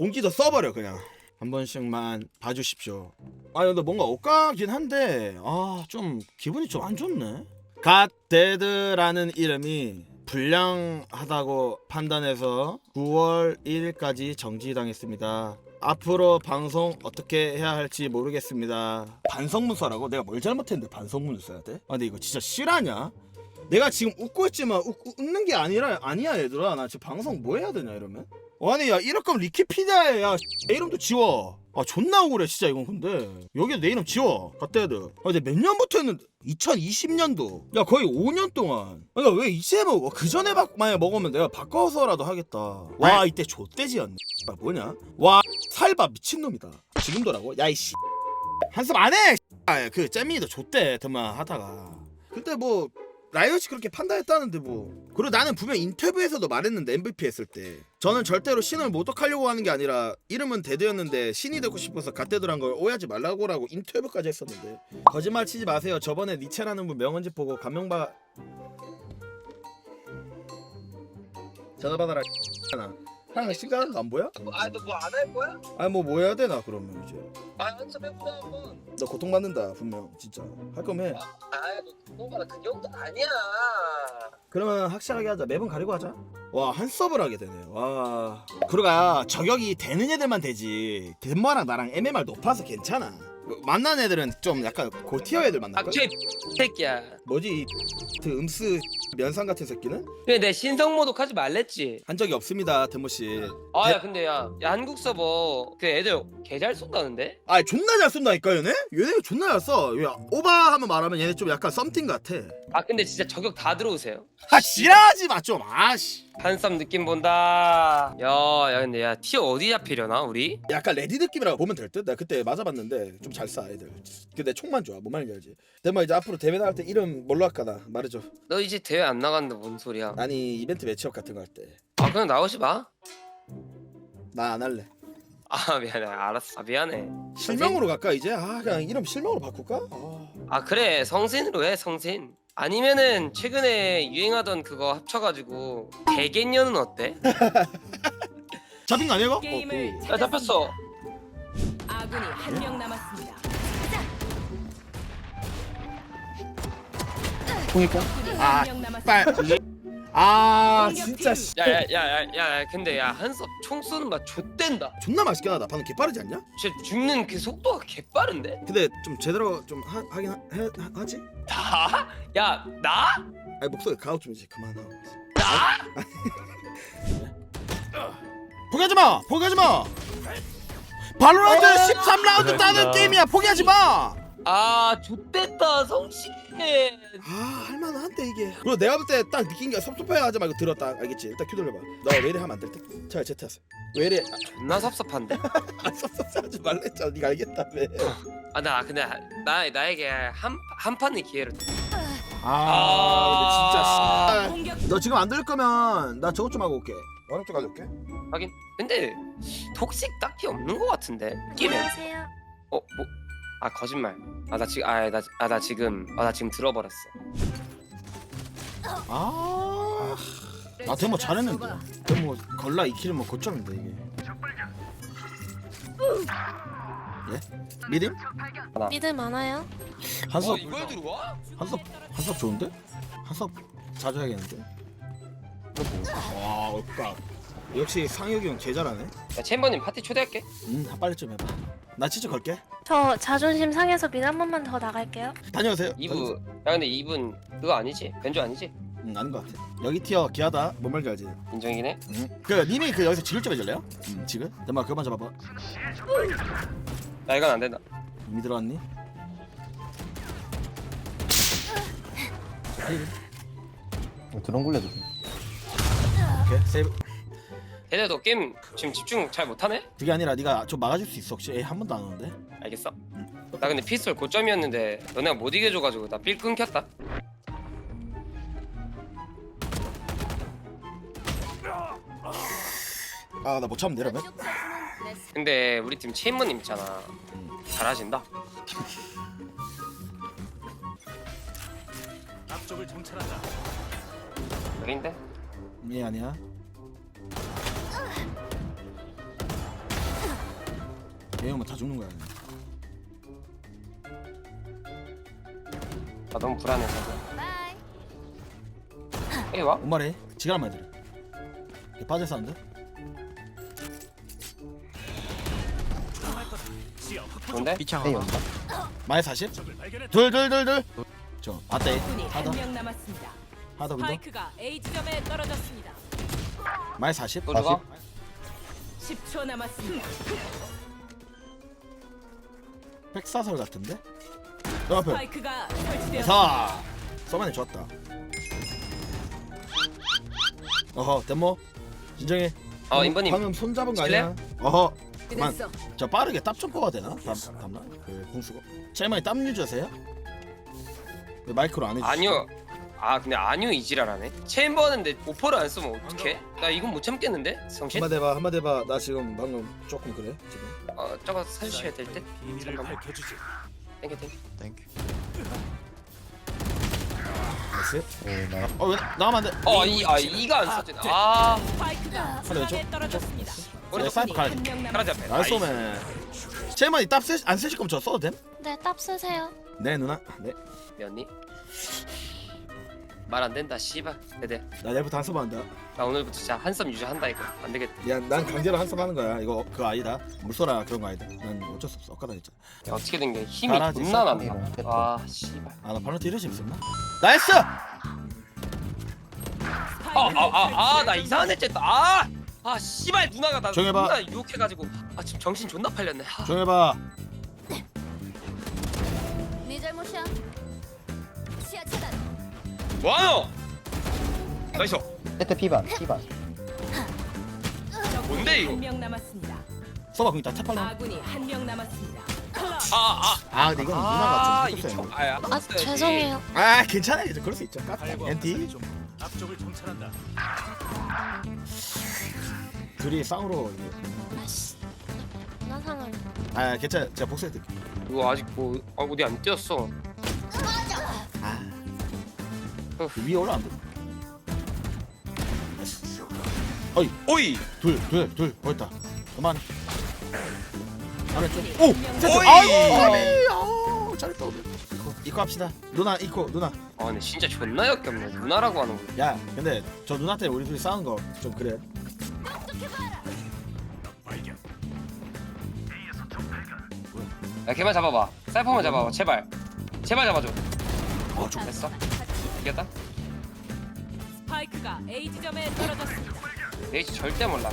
공지도 써버려 그냥. 한 번씩만 봐주십시오. 아 근데 뭔가 엇가긴 한데 아 좀 기분이 좀 안 좋네. 갓데드라는 이름이 불량하다고 판단해서 9월 1일까지 정지당했습니다. 앞으로 방송 어떻게 해야 할지 모르겠습니다. 반성문서라고? 내가 뭘 잘못했는데 반성문을 써야 돼? 아 근데 이거 진짜 실화냐? 내가 지금 웃고 있지만 웃, 웃는 게 아니라 아니야 얘들아. 나 지금 방송 뭐 해야 되냐 이러면 아니 야 이럴 거면 리키피디아에 야. 내 이름도 지워. 아 존나 억울해 진짜 이건 근데. 여기 내 이름 지워. 갓데드 아 근데 몇 년부터 했는데? 2020년도. 야 거의 5년 동안. 아니 왜 이제 먹어 그 전에 막 만약 먹으면 내가 바꿔서라도 하겠다. 와 이때 좆돼지였네. 아 뭐냐? 와 살바 미친놈이다. 지금도라고? 야 이씨. 한숨 안해 그 잼민이도 좆대 드만 하다가. 그때 뭐 라이엇이 그렇게 판단했다는데 뭐. 그리고 나는 분명 인터뷰에서도 말했는데 MVP 했을 때. 저는 절대로 신을 모독하려고 하는 게 아니라 이름은 데드였는데 신이 되고 싶어서 갓데드란 걸 오해하지 말라고라고 인터뷰까지 했었는데. 거짓말 치지 마세요. 저번에 니체라는 분 명언집 보고 감명받 전화 받아라. 나. 하나 시간 안 보여? 아, 너 뭐 안 할 거야? 아니 뭐 뭐 해야 되나 그러면 이제 아, 한참 해보자 한번. 너 고통받는다 분명 진짜 할 거면 해 아, 너 그거가 그 정도 아니야. 그러면 확실하게 하자. 매번 가리고 하자. 와, 한 서브를 하게 되네. 와. 그러가 저격이 되는 애들만 되지. 덴마랑 나랑 MMR 높아서 괜찮아. 뭐, 만난 애들은 좀 약간 고티어 애들 만날 거야. 악취 새끼야. 뭐지? 이그 음스 면상 같은 새끼는 그래 내 신성 모독하지 말랬지. 한 적이 없습니다, 데모 씨. 아, 야 근데 야, 야 한국 서버 그 애들 개 잘 쏜다는데? 아, 존나 잘 쏜다니까 얘네? 얘네 존나 잘 써. 야, 오바 하면 말하면 얘네 좀 약간 썸띵 같아. 아, 근데 진짜 저격 다 들어오세요. 아, 지랄하지 마 좀. 아씨. 한쌈 느낌 본다. 야, 야 근데 야 티어 어디 잡히려나 우리? 약간 레디 느낌이라고 보면 될 듯? 내가 그때 맞아봤는데 좀 잘쏴 애들 근데 총만 좋아 뭔 말인지 알지? 대마 이제 앞으로 대회 나갈 때 이름 뭘로 할까 나 말해줘 너 이제 대회 안 나간다 뭔 소리야? 아니 이벤트 매치업 같은 거 할 때나안아 그냥 나오지 마. 할래 아 미안해 알았어 아, 미안해 실명으로 갈까 이제? 아 그냥 이름 실명으로 바꿀까? 아. 아 그래 성신으로 해 성신 아니면은 최근에 유행하던 그거 합쳐가지고 대개년은 어때? 잡힌 거 아니야 이거? 게임을 어, 야 잡혔어 아군이 한 명 남았습니다. 적군이 아, 한명 남았습니다. 빨 아. 진짜 씨. 야야야야야 근데 야 한섭 총 쏘는 맛 좆된다 존나 맛있게 하다 방금 개 빠르지 않냐? 진짜 죽는 그 속도가 개빠른데? 근데 좀 제대로 좀 하, 하긴 하, 해, 하, 하지? 나? 야 나? 아니 목소리 가오 좀 이제 그만하고 나? 포기하지 마! 포기하지 마! 발로란트 13라운드 따는 게임이야. 포기하지 마! 아 좆됐다 성신 아 할만한데 이게. 그리고 내가 볼 때 딱 느낀 게 섭섭해 하지 말고 들었다. 알겠지? 일단 큐 돌려봐. 너왜 이래 하면 안 될 듯? 잘 제트했어 왜 이래? 존나 섭섭한데? 아 섭섭해 하지 말랬잖아. 니가 알겠다며. 아 나 근데 나 나에게 한 한 판의 기회를 아 근데 진짜 씨. 너 지금 안 들을 거면 나 저것 좀 하고 올게. 좀 가져올게. 하긴 근데 톡식 딱히 없는 것 같은데 안녕하세요. 어 뭐? 아 거짓말 아 나 지금 아나 아, 나 지금 아 나 지금 들어버렸어 아... 아 데모 잘했는데 데모 걸라 2킬은 뭐 고점인데 이게 예? 미dim? 믿음 많아요? 한섭 어, 이걸 들어와? 한섭 한섭 좋은데? 한섭 자주 해야겠는데? 와 억까 역시 상혁이 형 제잘하네 야 챔버님 파티 초대할게 음 빨리 좀 해봐 나 진짜 걸게 저 자존심 상해서 믿한 번만 더 나갈게요. 다녀오세요 이브 야 근데 이분 그거 아니지? 변조 아니지? 응 아닌 것 같아 여기 티어 기하다 뭔 말인지 알지? 인정이긴 해 응. 그 님이 그 여기서 지글 좀 해줄래요? 응 지글? 내말 그만 잡아봐 야 이건 안 된다 이미 들어왔니? 드론 굴려줘. 오케이 세이브 대대 너 게임 지금 집중 잘 못하네? 그게 아니라 네가 좀 막아줄 수 있어 혹시 에한 번도 안 오는데? 알겠어 나 근데 피스톨 고점이었는데 너네가 못 이겨줘가지고 나빌 끊겼다 아 나 못 참으면 내려면? 근데 우리 팀 체인머님 있잖아 잘하신다 앞쪽을 정찰한다. 여긴데? 예 아니야 얘는 다 죽는 거야. 아 너무 불안해서 에이 와? 엄마래. 지가란 말들. 얘 빠져 사운드. 뭔데? 에이 온다 마이 40. 둘 둘 둘 둘. 저 봤대. 적군이 하다 한명 남았습니다. 하다 분도. 스파이크가 A 지점에 떨어졌습니다. 마이 40. 또 죽어? 10초 남았습니다. 백사설 같은데? 너 앞에. 스파이크가 설치되었습니다. 사. 서만이 좋았다. 어허 데모. 진정해. 어 인버님 방금 손 잡은 거 아니야? 어허. 그만. 저 빠르게 땀 좀 뽑아야 되나? 땀 담나? 그 공수고. 제이만이 땀 유저세요? 왜 마이크로 안 해주시죠? 아니요 아 근데 아니요 이지랄하네 체인버는데 오퍼를 안 쓰면 어떡해? 나 이건 못 참겠는데? 성신? 한마디 해봐 한마디 해봐 나 지금 방금 조금 그래 지금 어 저거 사주셔야 될 듯 비밀을 잠깐만. 밝혀주지. 땡겨 땡겨 나이스 오 나가 어왜 나가면 안돼 어 이 아 이가 안 써지네 아 스파이크가 중앙에 떨어졌습니다. 우리 네, 사이프. 한명 하나지 남았습니다. 앞에 나이스 오맨 제이만이 땀 쓰, 안 쓰실 거면 저 써도 됨? 네, 탑 쓰세요. 네 누나 네나 미안니? 말 안 된다 씨발. 네네 내일부터 한숨 한다 나 오늘부터 진짜 한섬 유지한다 이거. 안 되겠다. 야 난 강제로 한숨 하는 거야. 이거 그거 아니다. 물소라 그런 거 아니다. 난 어쩔 수 없어. 엇가다 했잖아 야, 어떻게 된 게 힘이 잘하지, 존나 난다 롱패드. 아 씨발. 아 나 발로티 이런 식 있었나? 나이스! 아아아아나 이상한 애쨌다. 아! 아 씨발 누나가 나 해봐. 누나 유혹해가지고. 아 지금 정신 존나 팔렸네. 아, 조용해봐. 네 잘못이야. 시야 차단. 와노! 나이스 세트 피반 피반 뭔데, 이거? 한명 남았습니다. 써봐 그니까 탭할라 아군이 한 명 남았습니다. 클럽. 아 아 아 근데 이건 누나가 좀 이거 해줬어요 아야 아, 죄송해요. 아 괜찮아 이제 그럴 수 있죠 까 발과 엔티 좀 앞쪽을 통찰한다. 둘이 쌍으로 아씨. 나상을. 아 괜찮아 제가 복수해 드릴게 이거 아직 뭐 아, 어디 안 뛰었어 아 그 위에 올라간다. 오이. 둘둘둘. 보였다. 그만. 아래쪽 오! 오이! 아우 잘했다 오늘. 이코 이코 합시다. 누나 이코 누나. 아 근데 진짜 존나 역겹네. 누나라고 하는 거. 야 근데 저 누나 때문에 우리 둘이 싸운 거 좀 그래. 야 걔만 잡아봐. 사이퍼만 잡아봐. 제발. 제발 잡아줘. 아 좀. 됐어 이겼다 스파이크가 A 지점에 떨어졌습니다. 레이지 절대 몰라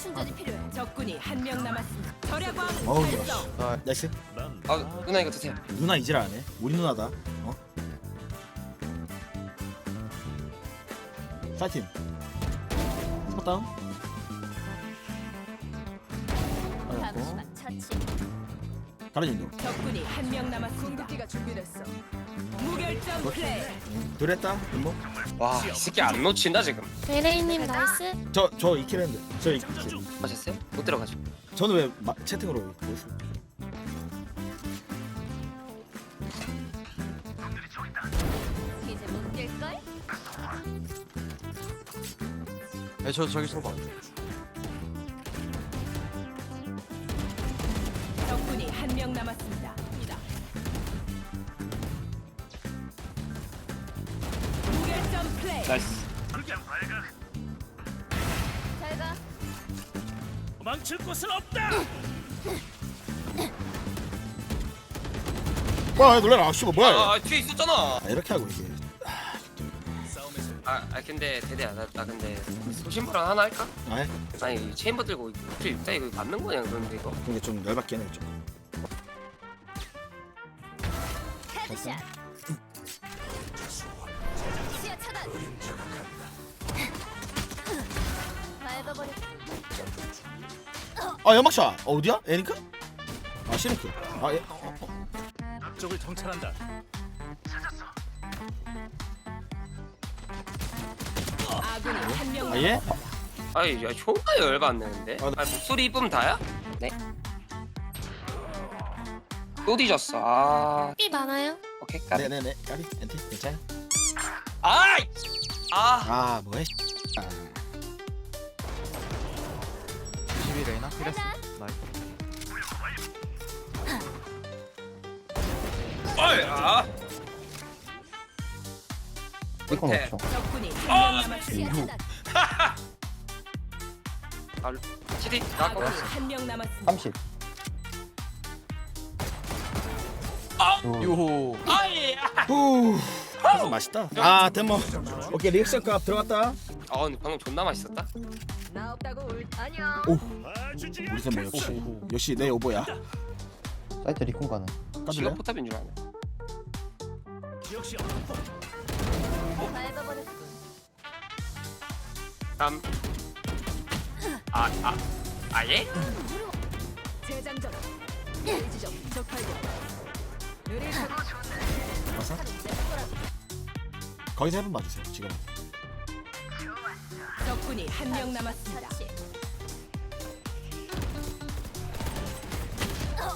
충전이 필요해. 적군이 한 명 남았습니다. 절약왕 어우 달성. 야 나이스 난아 누나 이거 드세요 누나 이질 안 해? 우리 누나다 어? 파이팅 스포 다운 가르진도 적군이 한 명 남았습니다. 공격기가 준비됐어. 무결점 플레이. 둘 했다 뭐? 와 이 새끼 안 놓친다 지금 메레이님 나이스. 저저 이킬 했는데 저 이킬 하셨어요? 못 들어가죠 저는 왜 마, 채팅으로 보였어? 이제 못뛸 걸? 네, 저 저기 서봐. 곳은 없다. 와 놀래라 아 씨발 뭐야 아, 아 뒤에 있었잖아 아, 이렇게 하고 이게 싸움에서 아, 아 근데 대대야 나, 나 근데 소신발언 하나 할까? 아예 아니 체인버 들고 필 입다 이거 맞는 거냐 그런데 이거 근데 좀 열받게 하네 좀 헤드샷. 시야 차단. 밟아버려. 아 연막샷 어, 어디야? 에니크? 아 시네크 아 예. 어, 어. 앞쪽을 통찰한다. 아군이 한 명 아 예? 아이 야 존나 열받네 근데 아, 아, 나- 목소리 이쁘면 다야? 네 또 뒤졌어 아 삐 많아요? 오케이 까비 네네네 까비 엔티 괜찮아 아이 아아 뭐해 레이나? 피레스 나이스. 어야 이건 없죠? 적군이 한명 아. 남았습니다. CD 나꺼 30 아! 요호 아야 아. 후. 아, 맛있다. 아 데모. 오케이 리액션 값 들어갔다. 아 근데 방금 존나 맛있었다. 나 없다고 울. 안녕. 봐주지. 우리 데모 역시 역시 내 오보야. 사이트 리콘 가는. 지가 까줄래? 포탑인 줄 아네 역시 밟아버렸군. 3 아 아 아예? 재장전. 지점 적발견. 느릴 사 와서 거기서 해본 봐주세요 지금. 적군이 한 명 남았습니다.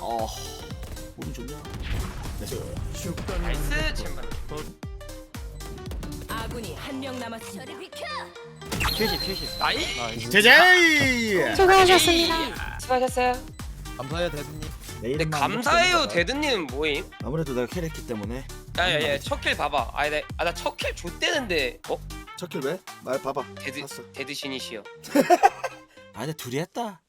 어. 우린 좋냐? 네. 나이스 챔버 아군이 한 명 남았습니다. 저리 비켜. 70, 70. 나이 제제이. 수고하셨습니다. 수고하셨어요 감사해요, 대표님. 근데 감사해요 데드님은 뭐임? 아무래도 내가 캐릭기 때문에. 야야야 첫 킬 봐봐 아니 나, 아, 나 첫 킬 줬대는데 어? 첫킬 왜? 말 봐봐. 데드 봤어. 데드 신이시여 아니 둘이 했다.